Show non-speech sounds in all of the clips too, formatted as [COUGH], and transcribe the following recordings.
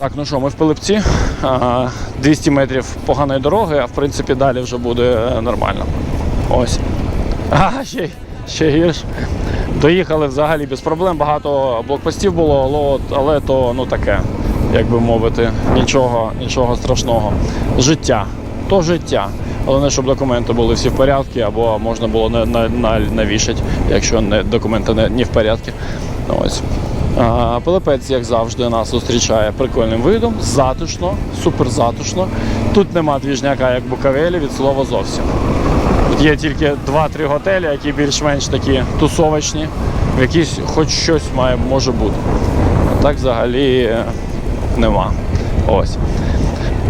Так, ну що, ми в Пилипці. 200 метрів поганої дороги, а в принципі далі вже буде е, нормально. Ось. [LAUGHS] А, ще, ще гірше. Доїхали взагалі без проблем. Багато блокпостів було, але, то ну таке, як би мовити, нічого, нічого страшного. Життя. То життя. Головне, щоб документи були всі в порядку, або можна було на, на, на, навішати, якщо не, документи не, не в порядку. Ось. А, Пилипець, як завжди, нас зустрічає прикольним видом, затишно, супер затишно. Тут нема двіжняка, як в Буковелі, від слова зовсім. Тут є тільки 2-3 готелі, які більш-менш такі тусовочні, в якісь хоч щось має, може бути. А так взагалі е, нема. Ось.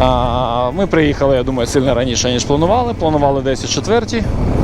А, ми приїхали, я думаю, сильно раніше, ніж планували. Планували десь о четвертій.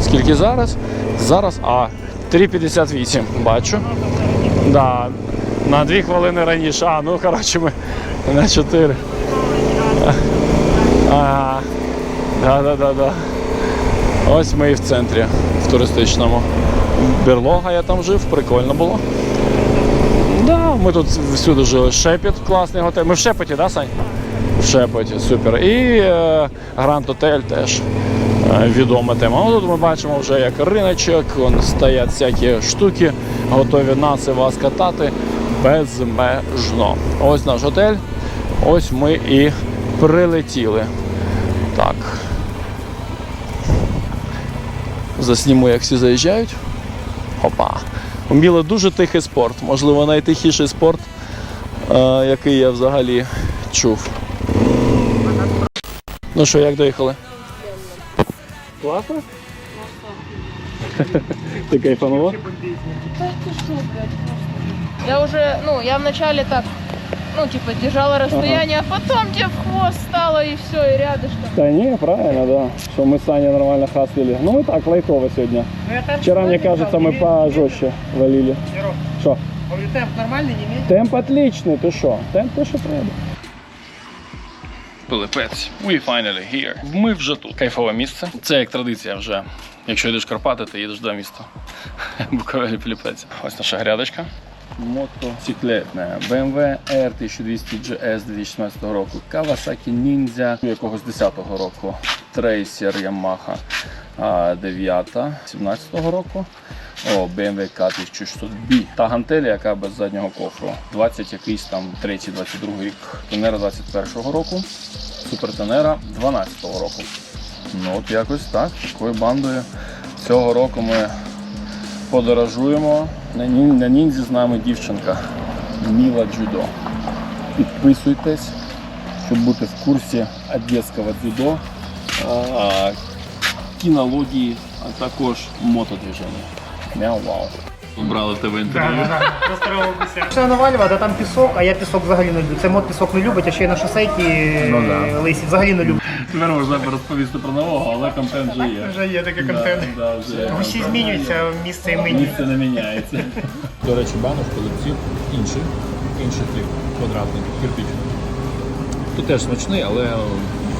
Скільки зараз? Зараз, а 3.58 бачу. Да, на 2 хвилини раніше. А, ну коротше, ми на 4. А, да, да, да, да. Ось ми і в центрі, в туристичному. Берлога я там жив, прикольно було. Да, ми тут всюди жили. Шепіт, класний готель. Ми в Шепеті, да, Сань? В Шепеті, супер. І е, Гранд Отель теж е, відома тема. Ну, тут ми бачимо вже як риночок, вон стоять всякі штуки, готові нас і вас катати безмежно. Ось наш готель. Ось ми і прилетіли. Так. Засніму, як всі заїжджають. Опа. Уміло дуже тихий спорт. Можливо, найтихіший спорт, е, який я взагалі чув. Ну що, як доїхали? Класно? [LAUGHS] Ти кайфанула? Да ты что, блядь, просто. Я уже, ну, я вначале так, ну, типа, держала расстояние, а потом тебе в хвост стало и все, и рядышком. Та ні, правильно, да. Що ми з Саней нормально хаслили. Ну ми так, лайтово сьогодні. Вчора, мне кажется, мы пожестче валили. Що? Говорю, темп нормальный, не меньше. Темп отличний, ти що? Темп те, що треба. Пилипець. We finally here. Ми вже тут. Кайфове місце. Це як традиція вже. Якщо йдеш в Карпати, ти їдеш до міста. [LAUGHS] Буковелі Пилипець. Ось наша грядочка. Мотоциклетна BMW R1200 GS 2016 року. Kawasaki Ninja якогось 10-го року. Tracer Yamaha а, 9 17-го року. О, BMW K1600B. Та гантеля, яка без заднього кофру. 20 якийсь там 3-22 рік. Тенера 21-го року. Супертенера 12-го року. Ну от якось так. Такою бандою цього року ми подорожуємо. На, ніндзі з нами дівчинка Міла Джудо. Підписуйтесь, щоб бути в курсі одеського дзюдо, кінології, а також мотодвіження. Мяу-вау. Брали тебе інтерв'ю. Якщо навалювати, а там пісок, а я пісок взагалі не люблю. Це мод пісок не любить, а ще й на шосейки Ну да. лисі взагалі не люблю. Тепер можна розповісти про нового, але контент вже є. [LAUGHS] Вже є такий контент. Да, вже. Гусі змінюються місце і мені. Місце не міняється. [LAUGHS] До речі, банок колекцій інший, інший тип квадратний, кирпичний. Тут теж смачний, але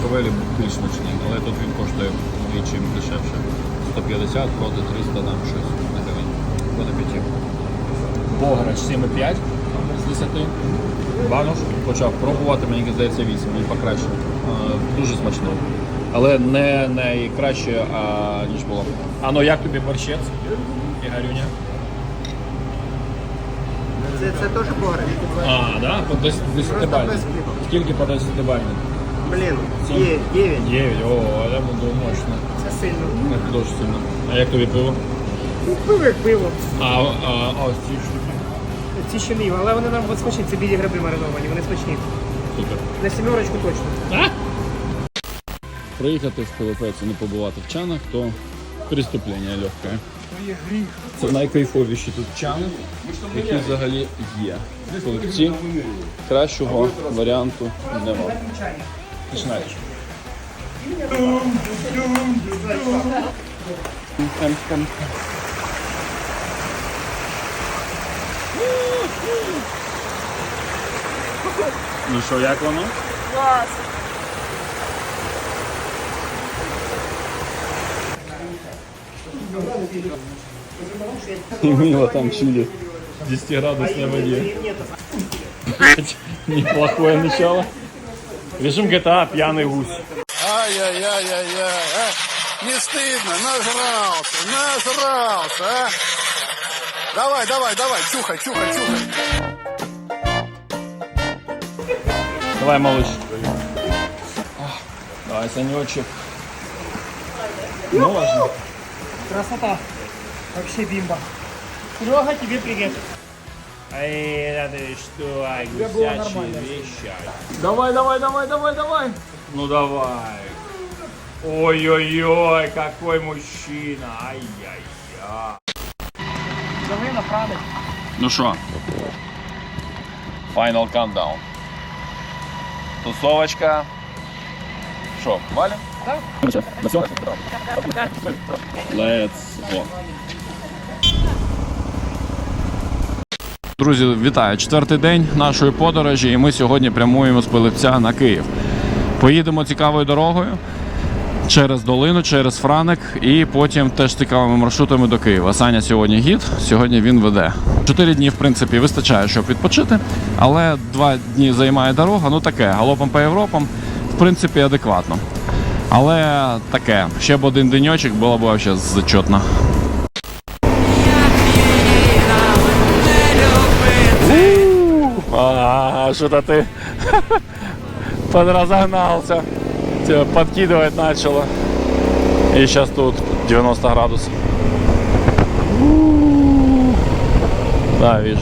Ковелі більш смачний. Але тут він коштує вдвічі дешевше. 150 проти 300 там щось на гривень. Бограч 7,5 з 10. Банош почав пробувати, мені здається 8, мені покраще. Дуже смачно. Але не найкраще, а, ніж було. А ну як тобі борщець, Ігорюня? Це, це теж погреб. А, да? По 10 бальний. без. Скільки по 10 бальний? Блін, 9. 9, о, але буде мощно. Це сильно. Це дуже сильно. А як тобі пиво? Ну, пиво як пиво. А, а, а ось ці штуки. Ці ще не, але вони нам от смачні, це білі гриби мариновані, вони смачні. Супер. На сімерочку точно. Приїхати в Пилипець і не побувати в чанах, то преступлення легке. Це найкайфовіші тут чани, які взагалі є. В Пилипці кращого варіанту нема. Починаєш. Ну що, як воно? Класс. І мило там чили. 10 градусной воде. [LAUGHS] Неплохое начало. Режим GTA, пьяный гусь. Ай-яй-яй-яй-яй. а. Не стыдно, нажрался, нажрался, а. Давай, давай, давай, чухай, чухай, чухай. Давай, малыш. Давай, Санечек. Ну, важно. Красота. Вообще бимба. Серега, тебе привет. Ай, да ты что, ай, было нормально. Давай, давай, давай, давай, давай. Ну давай. Ой-ой-ой, какой мужчина. Ай-яй-яй. Давай направо. Ну що? Final countdown. Тусовочка. Що, валим? Так. Let's go. Друзі, вітаю! Четвертий день нашої подорожі, і ми сьогодні прямуємо з Пилипця на Київ. Поїдемо цікавою дорогою через долину, через Франик, і потім теж цікавими маршрутами до Києва. Саня сьогодні гід, сьогодні він веде. Чотири дні, в принципі, вистачає, щоб відпочити, але два дні займає дорога. Ну таке, галопом по Європам, в принципі, адекватно. Але таке, ще б один деньочок було б взагалі зачетно. А, что-то ты [LAUGHS] подразогнался. Тебя подкидывать начало. И сейчас тут 90 градусов. Да, вижу.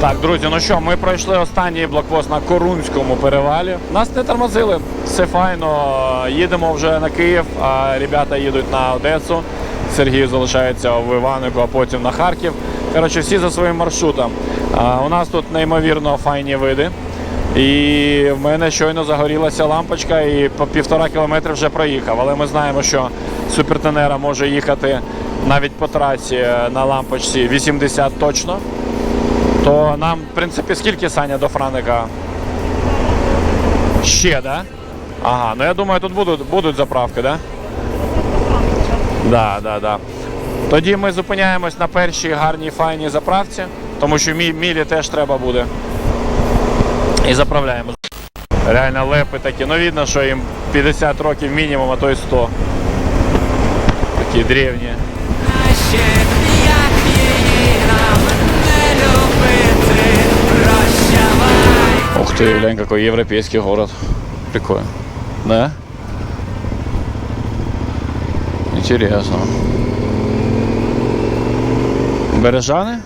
Так, друзі, ну що, ми пройшли останній блокпост на Корунському перевалі. Нас не тормозили, все файно. Їдемо вже на Київ, а ребята їдуть на Одесу. Сергій залишається в Іванику, а потім на Харків. Коротше, всі за своїм маршрутом. А, у нас тут неймовірно файні види. І в мене щойно загорілася лампочка і по півтора кілометри вже проїхав. Але ми знаємо, що супертенера може їхати навіть по трасі на лампочці 80 точно. То нам, в принципі, скільки Саня до Франика? Ще, да? Ага, ну я думаю, тут будуть, будуть заправки, да? Да, да, да. Тоді ми зупиняємось на першій гарній файній заправці, тому що мі- мілі теж треба буде. І заправляємо. Реально лепи такі. Ну видно, що їм 50 років мінімум, а то й 100. Такі древні. Ух ты, глянь, какой европейский город. Прикольно. Да? Интересно. Бережани? Україні пахнуть квіти в Україні, добре жити в Україні, щасливі діти, Україну не Чо-чо? змінити. Я знаю, це найкраще.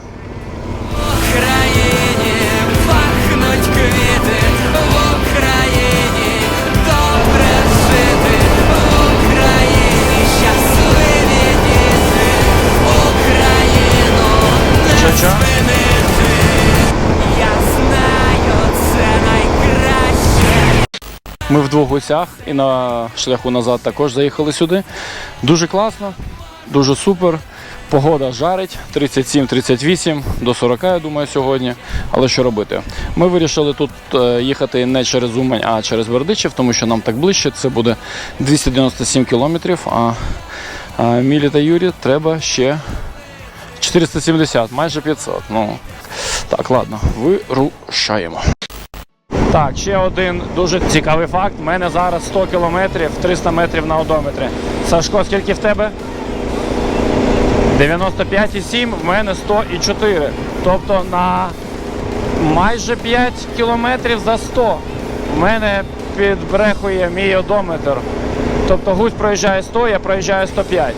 Ми в двох гусях і на шляху назад також заїхали сюди. Дуже класно, дуже супер. Погода жарить 37-38 до 40, я думаю, сьогодні. Але що робити? Ми вирішили тут е, їхати не через Умань, а через Бердичів, тому що нам так ближче. Це буде 297 кілометрів. А, Мілі та Юрі треба ще 470, майже 500. Ну так, ладно, вирушаємо. Так, ще один дуже цікавий факт. У мене зараз 100 кілометрів, 300 метрів на одометрі. Сашко, скільки в тебе? 95,7, в мене 104. Тобто на майже 5 кілометрів за 100 в мене підбрехує мій одометр. Тобто гусь проїжджає 100, я проїжджаю 105.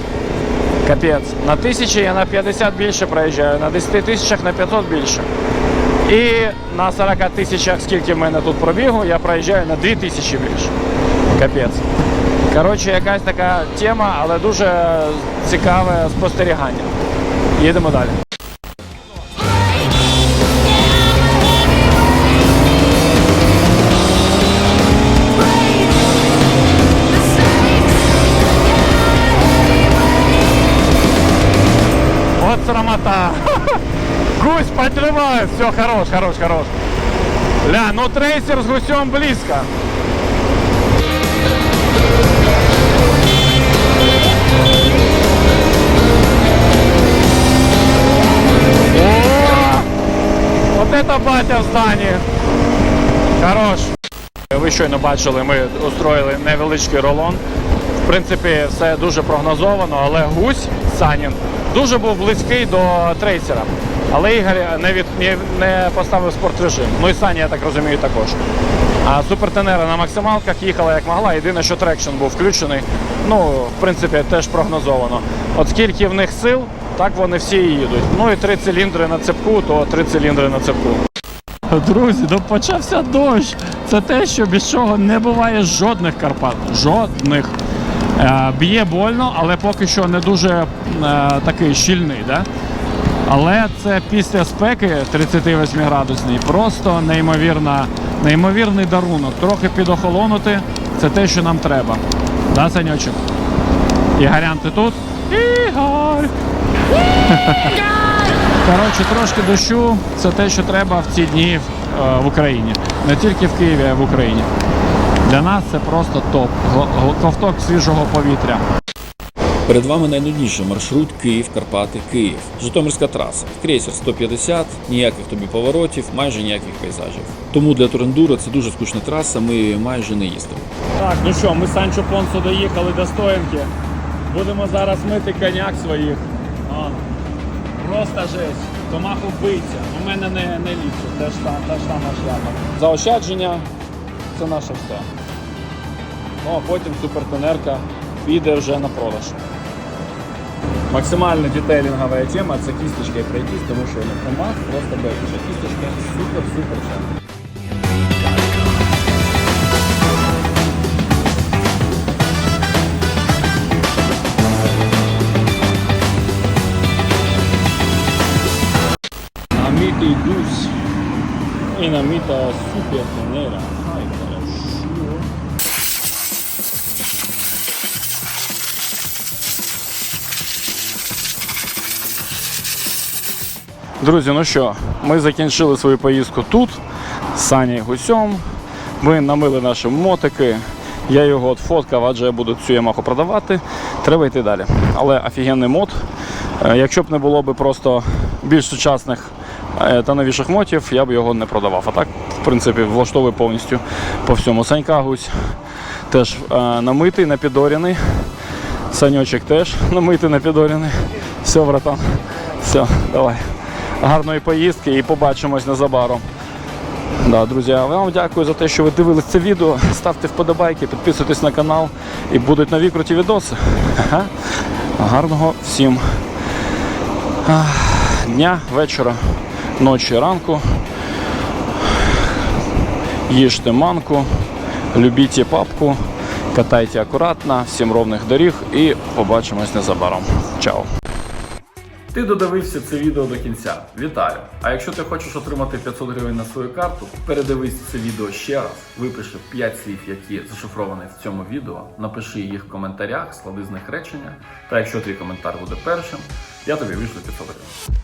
Капець. На тисячі я на 50 більше проїжджаю, на 10 тисячах на 500 більше. І на 40 тисячах, скільки в мене тут пробігу, я проїжджаю на 2 тисячі більше. Капець. Коротше, якась така тема, але дуже цікаве спостерігання. Їдемо далі. Вот срамота. [LAUGHS] Гусь подливает. Все, хорош, хорош, хорош. Ля, ну трейсер с гусем близко. от это батя в здані. Хорош. Ви щойно бачили, ми устроїли невеличкий ролон. В принципі, все дуже прогнозовано, але гусь Санін дуже був близький до трейсера. Але Ігор не від, не, поставив спорт режим. Ну і Саня, я так розумію, також. А супертенера на максималках їхала як могла. Єдине, що трекшн був включений. Ну, в принципі, теж прогнозовано. От скільки в них сил, так вони всі і їдуть. Ну і три циліндри на цепку, то три циліндри на цепку. Друзі, ну почався дощ. Це те, що без чого не буває жодних Карпат. Жодних. Е, б'є больно, але поки що не дуже е, такий щільний. Да? Але це після спеки 38 градусній просто неймовірна, неймовірний дарунок. Трохи підохолонути це те, що нам треба. Да, Саньочок? Ігорян, ти тут? Ігор! Коротше, трошки дощу це те, що треба в ці дні е, в Україні. Не тільки в Києві, а й в Україні. Для нас це просто топ. Ковток свіжого повітря. Перед вами найнудніший маршрут Київ, Карпати, Київ. Житомирська траса. Крейсер 150, ніяких тобі поворотів, майже ніяких пейзажів. Тому для турендура це дуже скучна траса, ми її майже не їздимо. Так, ну що, ми з Санчо Понсо доїхали до стоянки. Будемо зараз мити коняк своїх. О, просто жесть. Томах вбивця. У мене не, не ліпше. Те ж та, та ж сама шляпа. Заощадження це наше все. Ну а потім супертонерка піде вже на продаж. Максимально детейлінгова тема це кісточки пройтись, тому що на томах просто бекіша. Кісточка супер-супер чемпіон. Гусь и намита супер тенера. Ай. Друзі, ну що, ми закінчили свою поїздку тут, з Сані Гусьом. Ми намили наші мотики. Я його от фоткав, адже я буду цю Ямаху продавати. Треба йти далі. Але офігенний мод. Е, Якщо б не було б просто більш сучасних та новіших мотів, я б його не продавав. А так, в принципі, влаштовує повністю по всьому. Санька гусь теж е, намитий, напідоряний. Саньочок теж [LAUGHS] намитий, напідоряний. Все, братан. Все, давай. Гарної поїздки і побачимось незабаром. Да, друзі, вам дякую за те, що ви дивились це відео. Ставте вподобайки, підписуйтесь на канал і будуть нові круті відоси. Ага. Гарного всім дня, вечора, ночі, ранку. Їжте манку, любіть папку, катайте акуратно, всім ровних доріг і побачимось незабаром. Чао! Ти додивився це відео до кінця. Вітаю! А якщо ти хочеш отримати 500 гривень на свою карту, передивись це відео ще раз, випиши 5 слів, які зашифровані в цьому відео, напиши їх в коментарях, склади з них речення. Та якщо твій коментар буде першим, я тобі вийшлю 500 гривень.